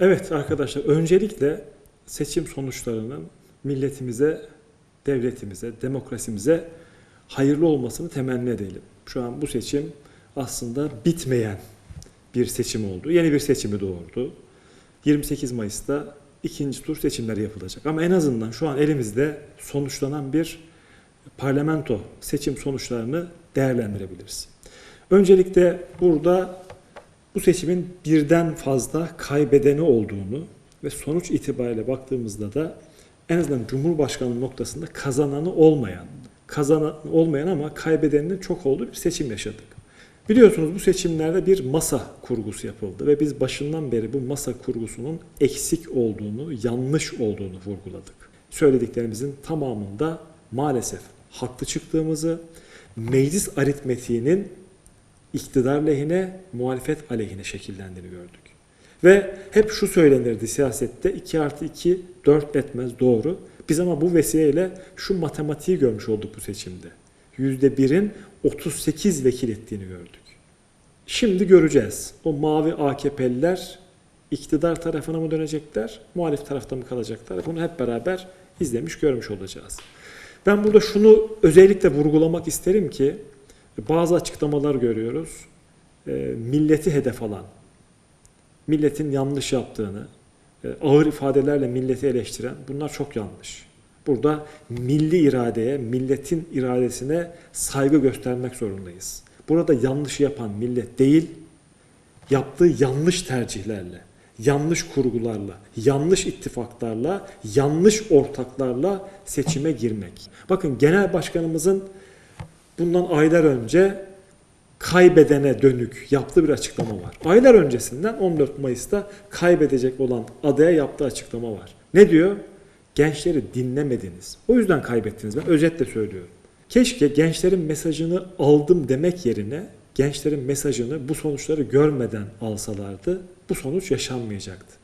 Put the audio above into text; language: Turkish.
Evet arkadaşlar öncelikle seçim sonuçlarının milletimize, devletimize, demokrasimize hayırlı olmasını temenni edelim. Şu an bu seçim aslında bitmeyen bir seçim oldu. Yeni bir seçimi doğurdu. 28 Mayıs'ta ikinci tur seçimleri yapılacak. Ama en azından şu an elimizde sonuçlanan bir parlamento seçim sonuçlarını değerlendirebiliriz. Öncelikle burada bu seçimin birden fazla kaybedeni olduğunu ve sonuç itibariyle baktığımızda da en azından Cumhurbaşkanlığı noktasında kazananı olmayan, kazanan olmayan ama kaybedeninin çok olduğu bir seçim yaşadık. Biliyorsunuz bu seçimlerde bir masa kurgusu yapıldı ve biz başından beri bu masa kurgusunun eksik olduğunu, yanlış olduğunu vurguladık. Söylediklerimizin tamamında maalesef haklı çıktığımızı, meclis aritmetiğinin iktidar lehine, muhalefet aleyhine şekillendiğini gördük. Ve hep şu söylenirdi siyasette 2 artı 2 4 etmez doğru. Biz ama bu vesileyle şu matematiği görmüş olduk bu seçimde. %1'in 38 vekil ettiğini gördük. Şimdi göreceğiz. O mavi AKP'liler iktidar tarafına mı dönecekler, muhalif tarafta mı kalacaklar? Bunu hep beraber izlemiş, görmüş olacağız. Ben burada şunu özellikle vurgulamak isterim ki bazı açıklamalar görüyoruz. E, milleti hedef alan, milletin yanlış yaptığını, e, ağır ifadelerle milleti eleştiren bunlar çok yanlış. Burada milli iradeye, milletin iradesine saygı göstermek zorundayız. Burada yanlış yapan millet değil, yaptığı yanlış tercihlerle, yanlış kurgularla, yanlış ittifaklarla, yanlış ortaklarla seçime girmek. Bakın genel başkanımızın bundan aylar önce kaybedene dönük yaptığı bir açıklama var. Aylar öncesinden 14 Mayıs'ta kaybedecek olan adaya yaptığı açıklama var. Ne diyor? Gençleri dinlemediniz. O yüzden kaybettiniz. Ben özetle söylüyorum. Keşke gençlerin mesajını aldım demek yerine gençlerin mesajını bu sonuçları görmeden alsalardı bu sonuç yaşanmayacaktı.